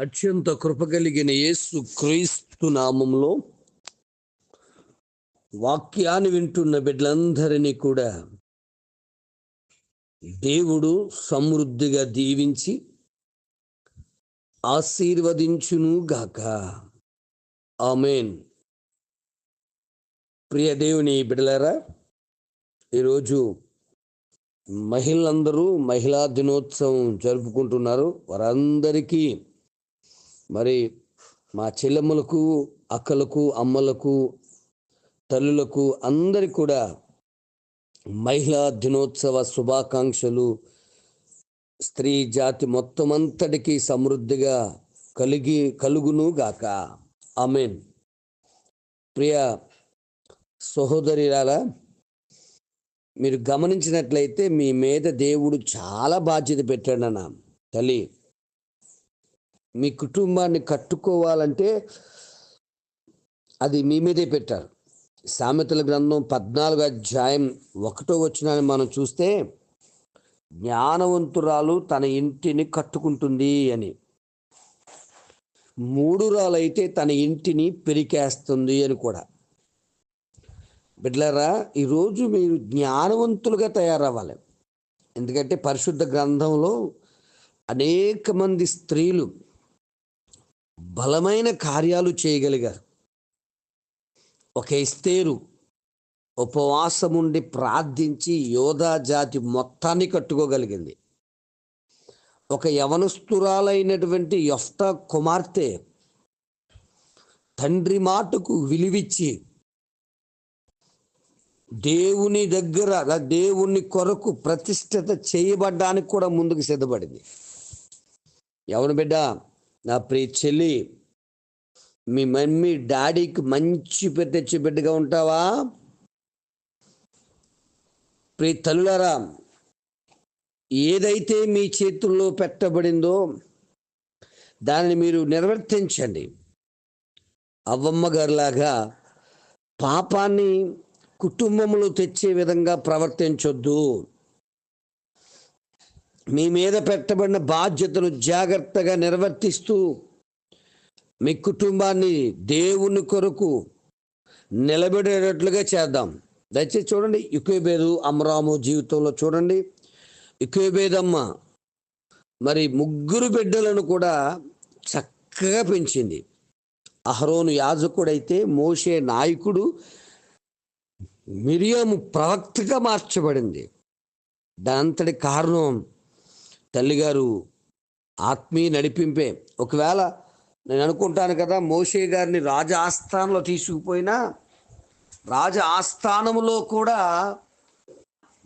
అత్యంత కృప కలిగిన యేసు క్రీస్తు నామంలో వాక్యాన్ని వింటున్న బిడ్డలందరినీ కూడా దేవుడు సమృద్ధిగా దీవించి ఆశీర్వదించునుగాక ఆమెన్. ప్రియ దేవుని బిడలారా ఈరోజు మహిళలందరూ మహిళా దినోత్సవం జరుపుకుంటున్నారు. వారందరికీ మరి మా చెల్లెమ్మలకు అక్కలకు అమ్మలకు తల్లులకు అందరికి కూడా మహిళా దినోత్సవ శుభాకాంక్షలు. స్త్రీ జాతి మొత్తం అంతటికి సమృద్ధిగా కలిగి కలుగును గాక. ఆమెన్. ప్రియ సహోదరిరాలా మీరు గమనించినట్లయితే మీ మీద దేవుడు చాలా బాధ్యత పెట్టాడన్న తల్లి. మీ కుటుంబాన్ని కట్టుకోవాలంటే అది మీ మీదే పెట్టారు. సామెతల గ్రంథం పద్నాలుగు అధ్యాయం ఒకటో వచ్చినాన్ని మనం చూస్తే జ్ఞానవంతురాలు తన ఇంటిని కట్టుకుంటుంది అని. మూడురాలైతే తన ఇంటిని పెరికేస్తుంది అని కూడా. బిడ్లరా ఈరోజు మీరు జ్ఞానవంతులుగా తయారవ్వాలి. ఎందుకంటే పరిశుద్ధ గ్రంథంలో అనేక మంది స్త్రీలు బలమైన కార్యాలు చేయగలిగారు. ఒక ఇస్తేరు ఉపవాసం ఉండి ప్రార్థించి యోధా జాతి మొత్తాన్ని కట్టుకోగలిగింది. ఒక యవనస్తురాలైనటువంటి యొఫ్త కుమార్తె తండ్రి మాటకు విలువిచ్చి దేవుని దగ్గర దేవుని కొరకు ప్రతిష్ఠిత చేయబడ్డానికి కూడా ముందుకు సిద్ధపడింది. ఎవరు బిడ్డ? నా ప్రియ చెల్లి మీ మమ్మీ డాడీకి మంచి తెచ్చి బిడ్డగా ఉంటావా? ప్రియ తల్లులారా ఏదైతే మీ చేతుల్లో పెట్టబడిందో దానిని మీరు నిర్వర్తించండి. అవ్వమ్మ గారిలాగా పాపాన్ని కుటుంబంలో తెచ్చే విధంగా ప్రవర్తించొద్దు. మీ మీద పెట్టబడిన బాధ్యతను జాగ్రత్తగా నిర్వర్తిస్తూ మీ కుటుంబాన్ని దేవుని కొరకు నిలబెడేటట్లుగా చేద్దాం. దయచేసి చూడండి ఇక్వేబేదు అమరాము జీవితంలో చూడండి. ఇక్వేబేదమ్మ మరి ముగ్గురు బిడ్డలను కూడా చక్కగా పెంచింది. అహరోను యాజకుడైతే మోషే నాయకుడు మిరియాము ప్రవక్తగా మార్చబడింది. దాంతటి కారణం తల్లిగారు ఆత్మీయ నడిపింపే. ఒకవేళ నేను అనుకుంటాను కదా మోషే గారిని రాజ ఆస్థానంలో తీసుకుపోయినా రాజ ఆస్థానంలో కూడా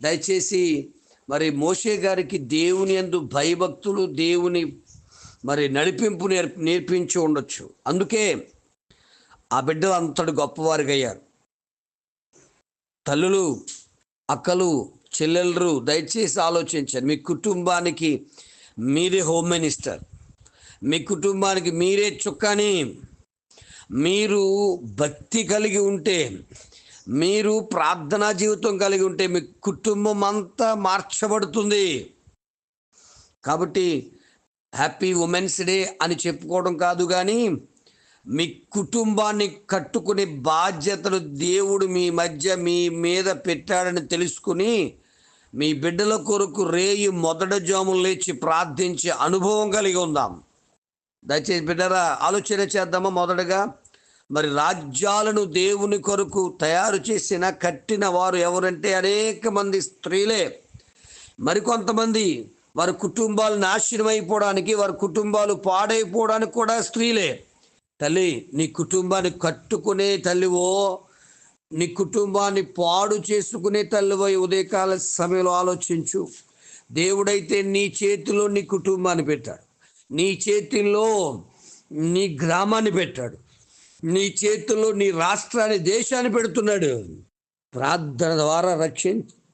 దయచేసి మరి మోషే గారికి దేవుని ఎందు భయభక్తులు దేవుని మరి నడిపింపు నేర్పి నేర్పించి ఉండొచ్చు. అందుకే ఆ బిడ్డలు అంతటి గొప్పవారిగా అయ్యారు తల్లులు అక్కలు చెల్లెలరు దయచేసి ఆలోచించండి. మీ కుటుంబానికి మీరే హోమ్ మినిస్టర్. మీ కుటుంబానికి మీరే చుక్కని. మీరు భక్తి కలిగి ఉంటే మీరు ప్రార్థనా జీవితం కలిగి ఉంటే మీ కుటుంబం అంతా మార్చబడుతుంది. కాబట్టి హ్యాపీ ఉమెన్స్ డే అని చెప్పుకోవడం కాదు కానీ మీ కుటుంబాన్ని కట్టుకునే బాధ్యతలు దేవుడు మీ మధ్య మీ మీద పెట్టాడని తెలుసుకుని మీ బిడ్డల కొరకు రేయి మొదట జాములు లేచి ప్రార్థించే అనుభవం కలిగి ఉందాం. దయచేసి బిడ్డరా ఆలోచన చేద్దామా మొదటగా? మరి రాజ్యాలను దేవుని కొరకు తయారు చేసిన కట్టిన వారు ఎవరంటే అనేక మంది స్త్రీలే. మరికొంతమంది వారి కుటుంబాలు నాశనం అయిపోవడానికి వారి కుటుంబాలు పాడైపోవడానికి కూడా స్త్రీలే. తల్లి నీ కుటుంబాన్ని కట్టుకునే తల్లివో నీ కుటుంబాన్ని పాడు చేసుకునే తల్లివై ఉదయకాల సమయంలో ఆలోచించు. దేవుడైతే నీ చేతిలో నీ కుటుంబాన్ని పెట్టాడు. నీ చేతిలో నీ గ్రామాన్ని పెట్టాడు. నీ చేతిలో నీ రాష్ట్రాన్ని దేశాన్ని పెడుతున్నాడు. ప్రార్థన ద్వారా రక్షించు.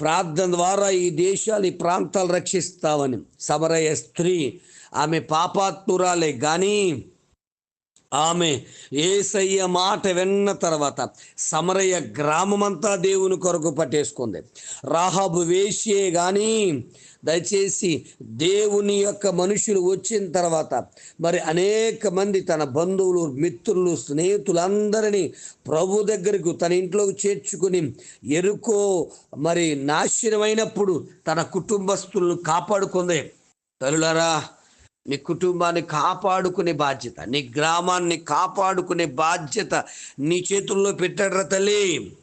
ప్రార్థన ద్వారా ఈ దేశాలు ఈ ప్రాంతాలు రక్షిస్తామని సమరయ స్త్రీ ఆమె పాపాత్మురాలే. కానీ ఆమె ఏసయ్య మాట విన్న తర్వాత సమరయ్య గ్రామమంతా దేవుని కొరకు పట్టేసుకుంది. రాహాబు వేషే కానీ దయచేసి దేవుని యొక్క మనుషులు వచ్చిన తర్వాత మరి అనేక మంది తన బంధువులు మిత్రులు స్నేహితులందరినీ ప్రభు దగ్గరకు తన ఇంట్లోకి చేర్చుకుని ఎరుకో మరి నాశనమైనప్పుడు తన కుటుంబస్తులను కాపాడుకుంది. తల్లులారా నీ కుటుంబాన్ని కాపాడుకునే బాధ్యత నీ గ్రామాన్ని కాపాడుకునే బాధ్యత నీ చేతుల్లో పెట్టాడ్రా తల్లి.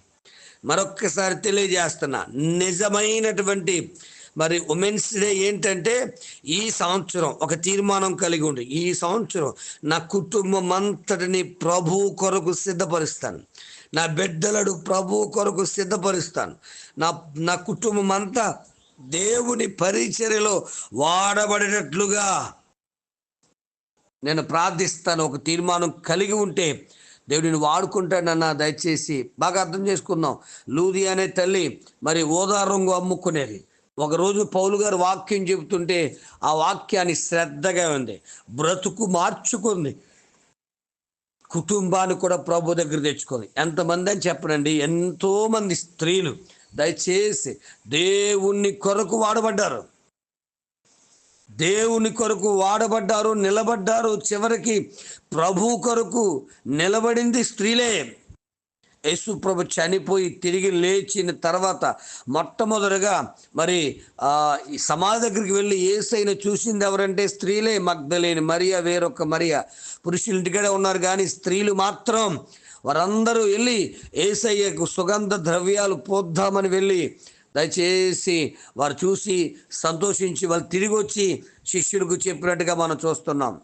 మరొక్కసారి తెలియజేస్తున్నా నిజమైనటువంటి మరి ఉమెన్స్ డే ఏంటంటే ఈ సంవత్సరం ఒక తీర్మానం కలిగి ఉండి. ఈ సంవత్సరం నా కుటుంబం అంతటిని ప్రభు కొరకు సిద్ధపరుస్తాను. నా బిడ్డలను ప్రభు కొరకు సిద్ధపరుస్తాను. నా నా కుటుంబం అంతా దేవుని పరిచర్యలో వాడబడేటట్లుగా నేను ప్రార్థిస్తాను ఒక తీర్మానం కలిగి ఉంటే దేవుడిని వాడుకుంటాడన్న దయచేసి బాగా అర్థం చేసుకుందాం. లూది అనే తల్లి మరి ఓదా రంగు అమ్ముకునేది. ఒకరోజు పౌలు గారు వాక్యం చెబుతుంటే ఆ వాక్యాన్ని శ్రద్ధగా ఉంది. బ్రతుకు మార్చుకుంది. కుటుంబాన్ని కూడా ప్రభు దగ్గర తెచ్చుకుంది. ఎంతమంది అని చెప్పనండి ఎంతోమంది స్త్రీలు దయచేసి దేవుణ్ణి కొరకు వాడబడ్డారు. దేవుని కొరకు వాడబడ్డారు నిలబడ్డారు. చివరికి ప్రభు కొరకు నిలబడింది స్త్రీలే. యేసుప్రభు చనిపోయి తిరిగి లేచిన తర్వాత మొట్టమొదటిగా మరి సమాధి దగ్గరికి వెళ్ళి ఏసైన చూసింది ఎవరంటే స్త్రీలే. మగ్ధలేని మరియా వేరొక మరియా. పురుషులు ఇంటికడే ఉన్నారు కానీ స్త్రీలు మాత్రం వారందరూ వెళ్ళి ఏసయ్యకు సుగంధ ద్రవ్యాలు పోద్దామని వెళ్ళి దయచేసి వారు చూసి సంతోషించి వాళ్ళు తిరిగి వచ్చి శిష్యులకు చెప్పినట్టుగా మనం చూస్తున్నాం.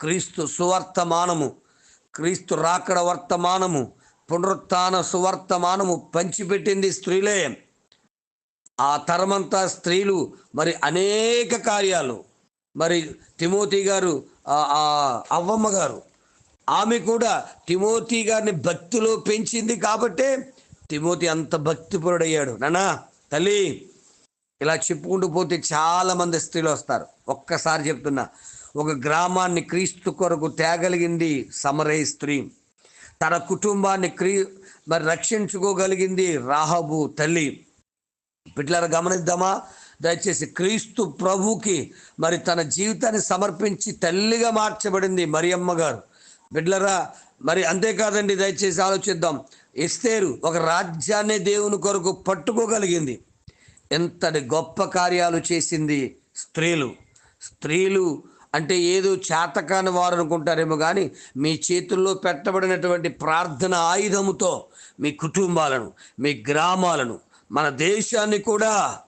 క్రీస్తు సువర్తమానము క్రీస్తు రాకడ వర్తమానము పునరుత్థాన సువర్తమానము పంచిపెట్టింది స్త్రీలే. ఆ తరమంతా స్త్రీలు మరి అనేక కార్యాలు. మరి తిమోతి గారు అవ్వమ్మ గారు ఆమె కూడా తిమోతి గారిని భక్తిలో పెంచింది కాబట్టే తిమోతి అంత భక్తిపరుడయ్యాడు. నానా తల్లి ఇలా చెప్పుకుంటూ పోతే చాలామంది స్త్రీలు వస్తారు. ఒక్కసారి చెప్తున్నా ఒక గ్రామాన్ని క్రీస్తు కొరకు తేగలిగింది సమరయ స్త్రీ. తన కుటుంబాన్ని క్రీ మరి రక్షించుకోగలిగింది రాహబు తల్లి. బిడ్డలారా గమనిద్దామా? దయచేసి క్రీస్తు ప్రభుకి మరి తన జీవితాన్ని సమర్పించి తల్లిగా మార్చబడింది మరియమ్మ గారు. బిడ్లరా మరి అంతేకాదండి దయచేసి ఆలోచిద్దాం. ఎస్తేరు ఒక రాజ్యాన్ని దేవుని కొరకు పట్టుకోగలిగింది. ఎంతటి గొప్ప కార్యాలు చేసింది స్త్రీలు. స్త్రీలు అంటే ఏదో చేతకాని వారు అనుకుంటారేమో కానీ మీ చేతుల్లో పెట్టబడినటువంటి ప్రార్థన ఆయుధముతో మీ కుటుంబాలను మీ గ్రామాలను మన దేశాన్ని కూడా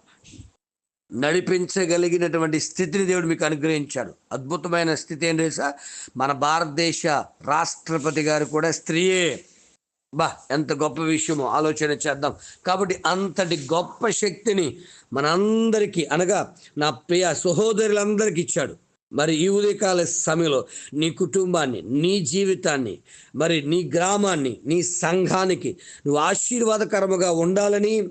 నడిపించగలిగినటువంటి స్థితిని దేవుడు మీకు అనుగ్రహించాడు. అద్భుతమైన స్థితి ఏం తెలుసా? మన భారతదేశ రాష్ట్రపతి గారు కూడా స్త్రీయే. బా ఎంత గొప్ప విషయమో ఆలోచన చేద్దాం. కాబట్టి అంతటి గొప్ప శక్తిని మనందరికీ అనగా నా ప్రియ సహోదరులందరికీ ఇచ్చాడు. మరి ఈ ఉదయకాల సమయంలో నీ కుటుంబాన్ని నీ జీవితాన్ని మరి నీ గ్రామాన్ని నీ సంఘానికి నువ్వు ఆశీర్వాదకరముగా ఉండాలని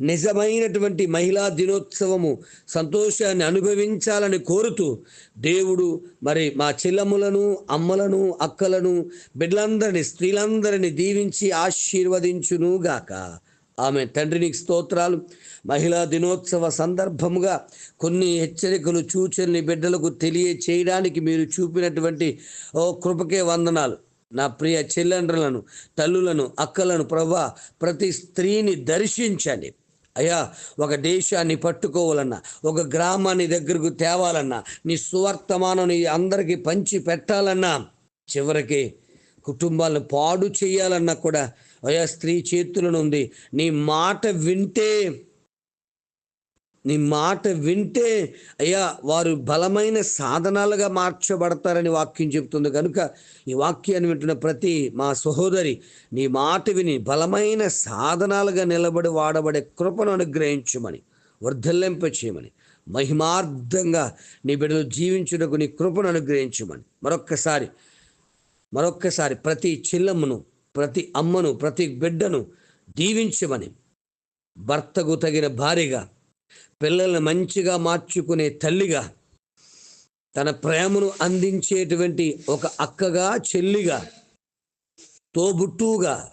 నిజమైనటువంటి మహిళా దినోత్సవము సంతోషాన్ని అనుభవించాలని కోరుతూ దేవుడు మరి మా చెల్లెములను అమ్మలను అక్కలను బిడ్డలందరినీ స్త్రీలందరినీ దీవించి ఆశీర్వదించునుగాక. ఆమె తండ్రిని స్తోత్రాలు. మహిళా దినోత్సవ సందర్భముగా కొన్ని హెచ్చరికలు సూచనలు బిడ్డలకు తెలియచేయడానికి మీరు చూపినటువంటి ఓ కృపకే వందనాలు. నా ప్రియ చెల్లెండ్రులను తల్లులను అక్కలను ప్రభా ప్రతి స్త్రీని దర్శించండి. అయ్యా ఒక దేశాన్ని పట్టుకోవాలన్నా ఒక గ్రామాన్ని దగ్గరకు తేవాలన్నా నీ సువర్తమానం నీ అందరికీ పంచి పెట్టాలన్నా చివరికి కుటుంబాలను పాడు చేయాలన్నా కూడా అయ్యా స్త్రీ చేతులను ఉంది. నీ మాట వింటే నీ మాట వింటే అయ్యా వారు బలమైన సాధనాలుగా మార్చబడతారని వాక్యం చెబుతుంది. కనుక ఈ వాక్యాన్ని వింటున్న ప్రతి మా సహోదరి నీ మాట విని బలమైన సాధనాలుగా నిలబడి వాడబడే కృపను అనుగ్రహించమని వర్ధల్లింప చేయమని మహిమార్థంగా నీ బిడ్డలు జీవించుటకు నీ కృపను అనుగ్రహించమని మరొక్కసారి మరొక్కసారి ప్రతి చిల్లమ్మను ప్రతి అమ్మను ప్రతి బిడ్డను దీవించమని భర్తకు తగిన భార్యగా పిల్లల్ని మంచిగా మార్చుకునే తల్లిగా తన ప్రేమను అందించేటువంటి ఒక అక్కగా చెల్లిగా తోబుట్టుగా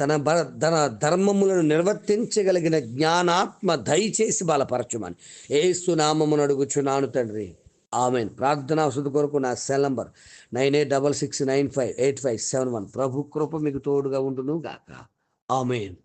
తన భర తన ధర్మములను నిర్వర్తించగలిగిన జ్ఞానాత్మ దయచేసి బలపరచుమని ఏసునామమును అడుగుచున్నాను తండ్రి. ఆమె ప్రార్థనా వసతి కొరకు నా cell number nine eight double six nine five eight five seven one. ప్రభు కృప మీకు తోడుగా ఉండును గాక. ఆమెన్.